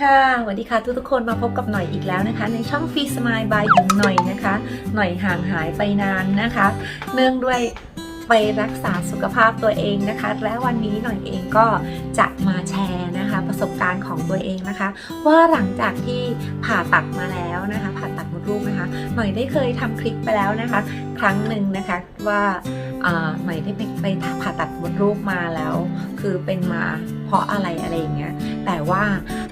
ค่ะสวัสดีค่ะทุกทุกคนมาพบกับหน่อยอีกแล้วนะคะ ในช่องฟีสมายบายหญิงหน่อยนะคะ หน่อยห่างหายไปนานนะคะ เนื่องด้วยไปรักษาสุขภาพตัวเองนะคะ และวันนี้หน่อยเองก็จะมาแชร์นะคะ ประสบการณ์ของตัวเองนะคะ ว่าหลังจากที่ผ่าตัดมาแล้วนะคะ ผ่าตัดมดลูกนะคะ หน่อยได้เคยทำคลิปไปแล้วนะคะ ครั้งหนึ่งนะคะว่าหน่อยได้ไปผ่าตัดมดลูกมาแล้ว คือเป็นมาเพราะอะไรอะไรอย่างเงี้ย แต่ว่า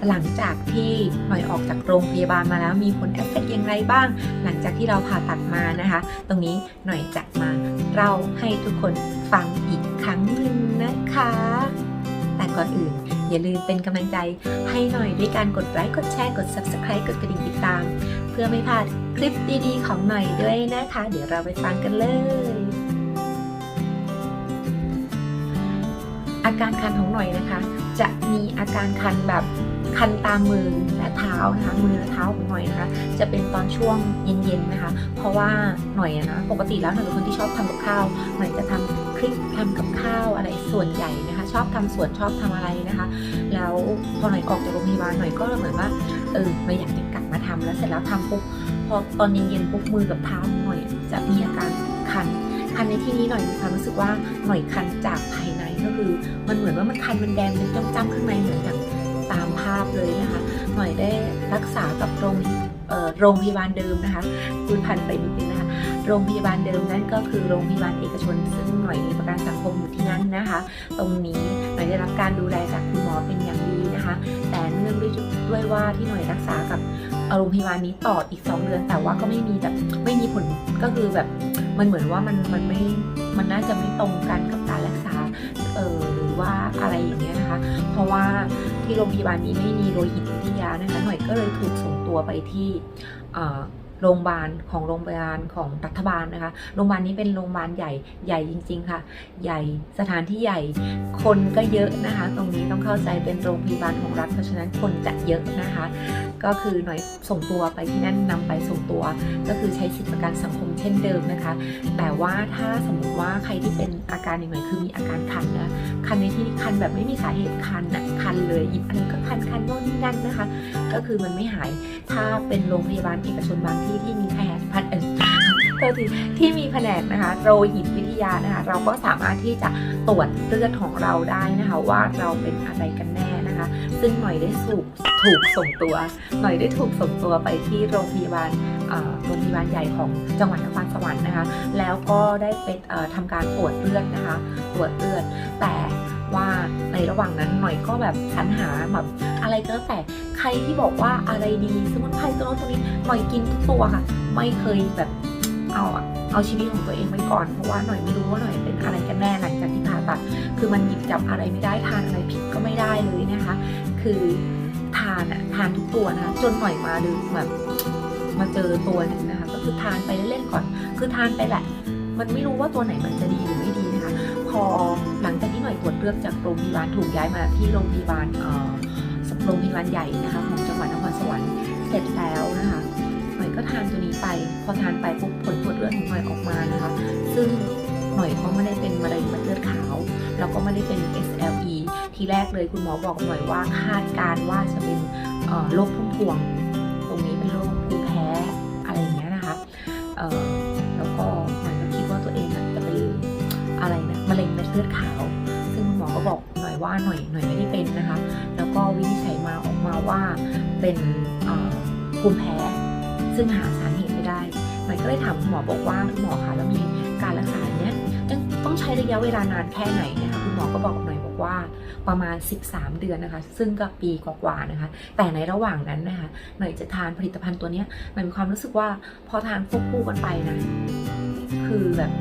หลังจากที่หน่อยออกจากโรงพยาบาลมาแล้วมีผลเอฟเฟกต์อย่างไรบ้าง หลังจากที่เราผ่าตัดมานะคะ ตรงนี้หน่อยจะมาเล่าให้ทุกคนฟังอีกครั้งหนึ่งนะคะ แต่ก่อนอื่นอย่าลืมเป็นกำลังใจให้หน่อยด้วยการกดไลค์กดแชร์กด subscribe กดกระดิ่งติดตาม เพื่อไม่พลาดคลิปดีๆ ของหน่อยด้วยนะคะ เดี๋ยวเราไปฟังกันเลย อาการคันของหน่อยนะคะ จะมีอาการคันแบบคันตามมือและเท้านะคะมือและเท้าของหน่อยนะคะ จะเป็นตอนช่วงเย็นๆนะคะ เพราะว่าหน่อยนะปกติแล้วหน่อยเป็นคนที่ชอบทำกับข้าวหน่อยจะทำคลิปทำกับข้าวอะไรส่วนใหญ่นะคะ ชอบทำสวนชอบทำอะไรนะคะ แล้วพอหน่อยออกจากโรงพยาบาลหน่อยก็เหมือนว่าเออหน่อยอยากจะกลับมาทำแล้วเสร็จแล้วทำปุ๊บพอตอนเย็นๆปุ๊บมือกับเท้าของหน่อยจะมีอาการ คันในที่นี้หน่อยมีความรู้สึกว่าหน่อยคันจากภายในก็คือ มันเหมือนว่ามันคันมันแดงเป็นจ้ำๆข้างในเหมือนอย่างตามภาพเลยนะคะ หน่อยได้รักษากับโรงโรงพยาบาลเดิมนะคะ คุณพันไปนิดนึงนะคะ โรงพยาบาลเดิมนั่นก็คือโรงพยาบาลเอกชน ซึ่งหน่อยมีประกันสังคมอยู่ที่นั่นนะคะ ตรงนี้หน่อยได้รับการดูแลจากคุณหมอเป็นอย่างดีนะคะ แต่เนื่องด้วยด้วยว่าที่หน่อยรักษากับโรงพยาบาลนี้ต่ออีก 2 เดือน แต่ว่าก็ไม่มีแบบไม่มีผลก็คือแบบ มันเหมือนว่ามันมันไม่มันน่าจะไม่ตรงกันกับการรักษาเออหรือว่าอะไรอย่างเงี้ยนะคะ เพราะว่าที่โรงพยาบาลนี้ไม่มีโลหิตวิทยานะคะหน่อยก็เลยถูกส่งตัวไปที่เอ่อโรงพยาบาลของโรงพยาบาลของรัฐบาลนะคะ โรงพยาบาลนี้เป็นโรงพยาบาลใหญ่ใหญ่จริง ๆ ค่ะ ใหญ่สถานที่ใหญ่คนก็เยอะนะคะ ตรงนี้ต้องเข้าใจเป็นโรงพยาบาลของรัฐเพราะฉะนั้นคนจะเยอะนะคะ ก็คือหน่อยส่งตัวไปที่นั่นนำไปส่งตัว ก็คือใช้สิทธิประกันสังคมเช่นเดิมนะคะ แต่ว่าถ้าสมมติว่าใครที่เป็นอาการอย่างไรคือมีอาการคันนะคันในที่นี้คันแบบไม่มีสาเหตุคันนะคันเลยหยิบอะไรก็คันคันโน่นนี่นั่นนะคะ ก็คือมันไม่หายถ้าเป็นโรงพยาบาลเอกชนบางที่ที่มีแพทย์พันเออโทษทีที่มีแผนกนะคะโรหิตวิทยานะคะเราก็สามารถที่จะตรวจเลือดของเราได้นะคะว่าเราเป็นอะไรกัน นะคะ ซึ่งหน่อยได้ถูกถูกส่งตัว หน่อยได้ถูกส่งตัวไปที่โรงพยาบาลโรงพยาบาลใหญ่ของจังหวัดนครสวรรค์นะคะ แล้วก็ได้ไปเอ่อทำการตรวจเลือดนะคะ ตรวจเลือด แต่ว่าในระหว่างนั้นหน่อยก็แบบสรรหาแบบอะไรก็แล้วแต่ใครที่บอกว่าอะไรดี สมุนไพรตัวโน้นตัวนี้หน่อยกินทุกตัวค่ะ ไม่เคยแบบเอาอะ เอาชีวิตของตัวเองไว้ก่อน เพราะว่าหน่อยไม่รู้ว่าหน่อยเป็นอะไรกันแน่หลังจากที่ผ่าตัด คือมันหยิบจับอะไรไม่ได้ทานอะไรผิดก็ไม่ได้เลยนะคะ คือทานอะทานทุกตัวนะคะจนหน่อยมาดูแบบมาเจอตัวหนึ่งนะคะ ก็คือทานไปเล่นๆก่อน คือทานไปแหละ มันไม่รู้ว่าตัวไหนมันจะดีหรือไม่ดีนะคะ พอหลังจากที่หน่วยตรวจเลือดจากโรงพยาบาลถูกย้ายมาที่โรงพยาบาลเอ่อโรงพยาบาลใหญ่นะคะของจังหวัดนครสวรรค์เสร็จแล้วนะคะ ก็ทานตัวนี้ไป พอทานไปปุ๊บผลตรวจเลือดของหน่อยออกมานะคะ ซึ่งหน่อยก็ไม่ได้เป็นมะเร็งเม็ดเลือดขาวแล้วก็ไม่ได้เป็น SLE ทีแรกเลยคุณหมอบอกหน่อยว่าคาดการว่าจะเป็นโรคพุ่มพวง ตรงนี้เป็นโรคภูมิแพ้อะไรอย่างเงี้ยนะคะแล้วก็หน่อยก็คิดว่าตัวเองจะเป็นอะไรนะมะเร็งเม็ดเลือดขาว ซึ่งคุณหมอก็บอกหน่อยว่าหน่อยหน่อยไม่ได้เป็นนะคะ แล้วก็วินิจฉัยมาออกมาว่าเป็นภูมิแพ้ ซึ่งหาสาเหตุไม่ได้หน่อยก็เลยถามคุณหมอบอกว่าคุณหมอคะแล้วมีการรักษาเนี้ยต้องต้องใช้ระยะเวลานานแค่ไหนนะคะคุณหมอก็บอกหน่อยบอกว่าประมาณ 13 เดือนนะคะ ซึ่งก็ปีกว่าๆนะคะ แต่ในระหว่างนั้นนะคะหน่อยจะทานผลิตภัณฑ์ตัวเนี้ยหน่อยมีความรู้สึกว่าพอทานควบคู่กันไปนะคือแบบ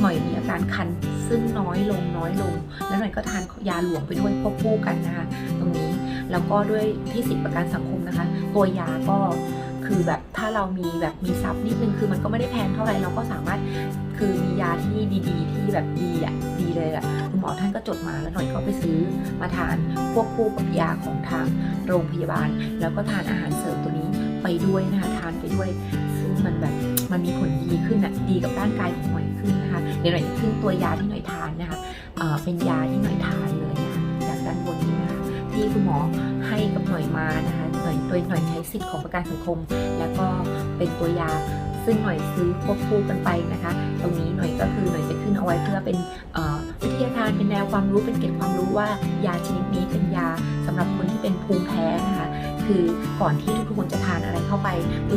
หน่อยมีอาการคันซึ่งน้อยลงน้อยลง แล้วหน่อยก็ทานยาหลวงไปด้วยควบคู่กันนะคะ ตรงนี้แล้วก็ด้วยที่สิทธิประกันสังคมนะคะ ตัวยาก็ คือแบบถ้าเรามีแบบมีซับนิดนึงคือมันก็ไม่ได้แพงเท่าไหร่เราก็สามารถคือมียาที่ดีๆ ที่แบบดีอะดีเลยอะคุณหมอท่านก็จดมาแล้วหน่อยก็ไปซื้อมาทานควบคู่กับยาของทางโรงพยาบาล แล้วก็ทานอาหารเสริมตัวนี้ไปด้วยนะคะทานไปด้วยซึ่งมันแบบมันมีผลดีขึ้นอะดีกับร่างกายของหน่อยขึ้นนะคะเดี๋ยวหน่อยจะขึ้นตัวยาที่หน่อยทานนะคะเอ่อเป็นยาที่หน่อยทานเลยนะคะจากด้านบนนี้นะคะที่คุณหมอให้กับหน่อยมานะคะ ยหน่อยใช้สิทธิ์ของประกันสังคม แล้วก็เป็นตัวยาซึ่งหน่อยซื้อควบคู่กันไปนะคะ ตรงนี้หน่อยก็คือหน่อยจะขึ้นเอาไว้เพื่อเป็นวิทยาทานเป็นแนวความรู้เป็นเกร็ดความรู้ว่ายาชนิดนี้เป็นยาสำหรับคนที่เป็นภูมิแพ้นะคะ คือก่อนที่ทุกๆคนจะทานอะไรเข้าไป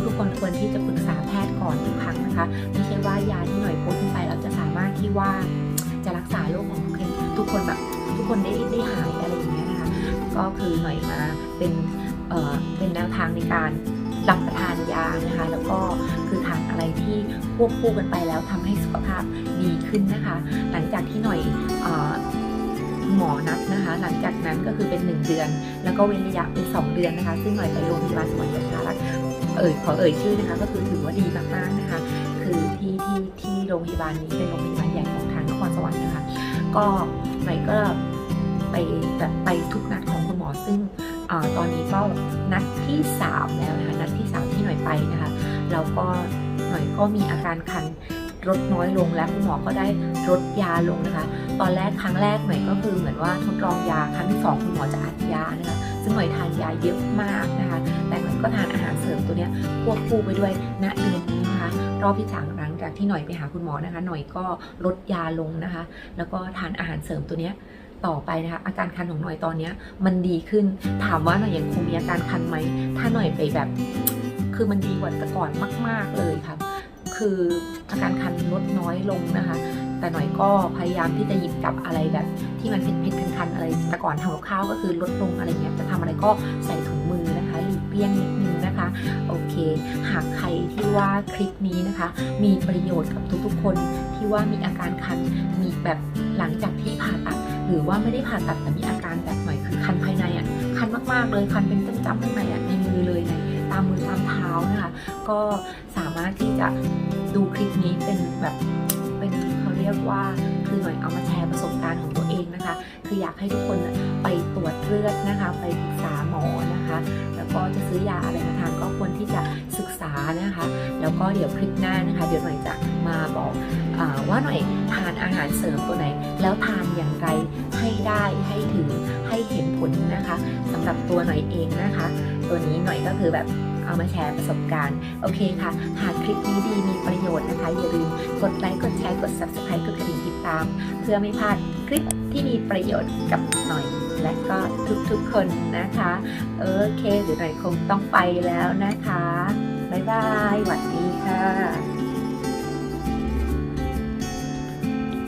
ทุกๆคนควรที่จะปรึกษาแพทย์ก่อนทุกครั้งนะคะไม่ใช่ว่ายาที่หน่อยโพสต์ขึ้นไปแล้วจะสามารถที่ว่าจะรักษาโรคของทุกคนแบบทุกคนได้ได้หายอะไรอย่างเงี้ยนะคะ ก็คือหน่อยมาเป็น เป็นแนวทางในการรับประทานยานะคะ แล้วก็คือทานอะไรที่ควบคู่กันไปแล้วทำให้สุขภาพดีขึ้นนะคะ หลังจากที่หน่อยออหมอนัดนะคะ หลังจากนั้นก็คือเป็น 1 เดือน แล้วก็เว้นระยะเป็น 2 เดือนนะคะ ซึ่งหน่อยไปโรงพยาบาลสวรรค์ประชารักษ์เอ่ยขอเอ่ยชื่อนะคะ ก็คือถือว่าดีมากๆนะคะ คือที่ที่ที่โรงพยาบาลนี้เป็นโรงพยาบาลใหญ่ของทางนครสวรรค์นะคะ ก็หน่อยก็ไปแบบไปทุกนัดของคุณหมอซึ่ง ตอนนี้ก็นัดที่ 3 แล้วนะคะนัดที่ 3 ที่หน่อยไปนะคะแล้วก็หน่อยก็มีอาการคันลดน้อยลงแล้วคุณหมอก็ได้ลดยาลงนะคะ ตอนแรกครั้งแรกหน่อยก็คือเหมือนว่าทดลองยาครั้งที่สองคุณหมอจะอัดยานะคะซึ่งหน่อยทานยาเยอะมากนะคะ แต่หน่อยก็ทานอาหารเสริมตัวเนี้ยควบคู่ไปด้วยณเดือนนี้นะคะ รอบที่สามหลังจากที่หน่อยไปหาคุณหมอนะคะ หน่อยก็ลดยาลงนะคะ แล้วก็ทานอาหารเสริมตัวเนี้ย ต่อไปนะคะ อาการคันของหน่อยตอนเนี้ยมันดีขึ้น ถามว่าหน่อยยังคงมีอาการคันไหม ถ้าหน่อยไปแบบ คือมันดีกว่าแต่ก่อนมาก ๆเลยค่ะ คืออาการคันลดน้อยลงนะคะ แต่หน่อยก็พยายามที่จะหยิบจับอะไรแบบ ที่มันเผ็ดๆคันๆอะไร แต่ก่อนทำกับข้าวก็คือลดลงอะไรเงี้ย จะทำอะไรก็ใส่ถุงมือนะคะหลีกเลี่ยงนิดนึงนะคะโอเค หากใครที่ว่าคลิปนี้นะคะ มีประโยชน์กับทุกๆคนที่ว่ามีอาการคันมีแบบหลังจากที่ หรือว่าไม่ได้ผ่าตัดแต่มีอาการแบบหน่อยคือคันภายในอะคันมากๆเลยคันเป็นจ้ำๆข้างในอะในมือเลยในตามมือตามเท้านะคะ ก็สามารถที่จะดูคลิปนี้เป็นแบบเป็นเขาเรียกว่า คือหน่อยเอามาแชร์ประสบการณ์ของตัวเองนะคะ คืออยากให้ทุกคนไปตรวจเลือดนะคะ ไปปรึกษาหมอนะคะ แล้วก็จะซื้อยาอะไรมาทานก็ควรที่จะศึกษานะคะ แล้วก็เดี๋ยวคลิปหน้านะคะ เดี๋ยวหน่อยจะมาบอกอว่าหน่อยทานอาหารเสริมตัวไหน แล้วทานอย่างไรให้ได้ให้ถึงให้เห็นผลนะคะสำหรับตัวหน่อยเองนะคะ ตัวนี้หน่อยก็คือแบบ เอามาแชร์ประสบการณ์ โอเคค่ะ หากคลิปนี้ดีมีประโยชน์นะคะ อย่าลืมกดไลค์ กดแชร์ กด subscribe กดกระดิ่งติดตาม เพื่อไม่พลาดคลิปที่มีประโยชน์กับหน่อยและก็ทุกๆคนนะคะ โอเคเดี๋ยวหน่อยคงต้องไปแล้วนะคะ บ๊ายบายสวัสดีค่ะ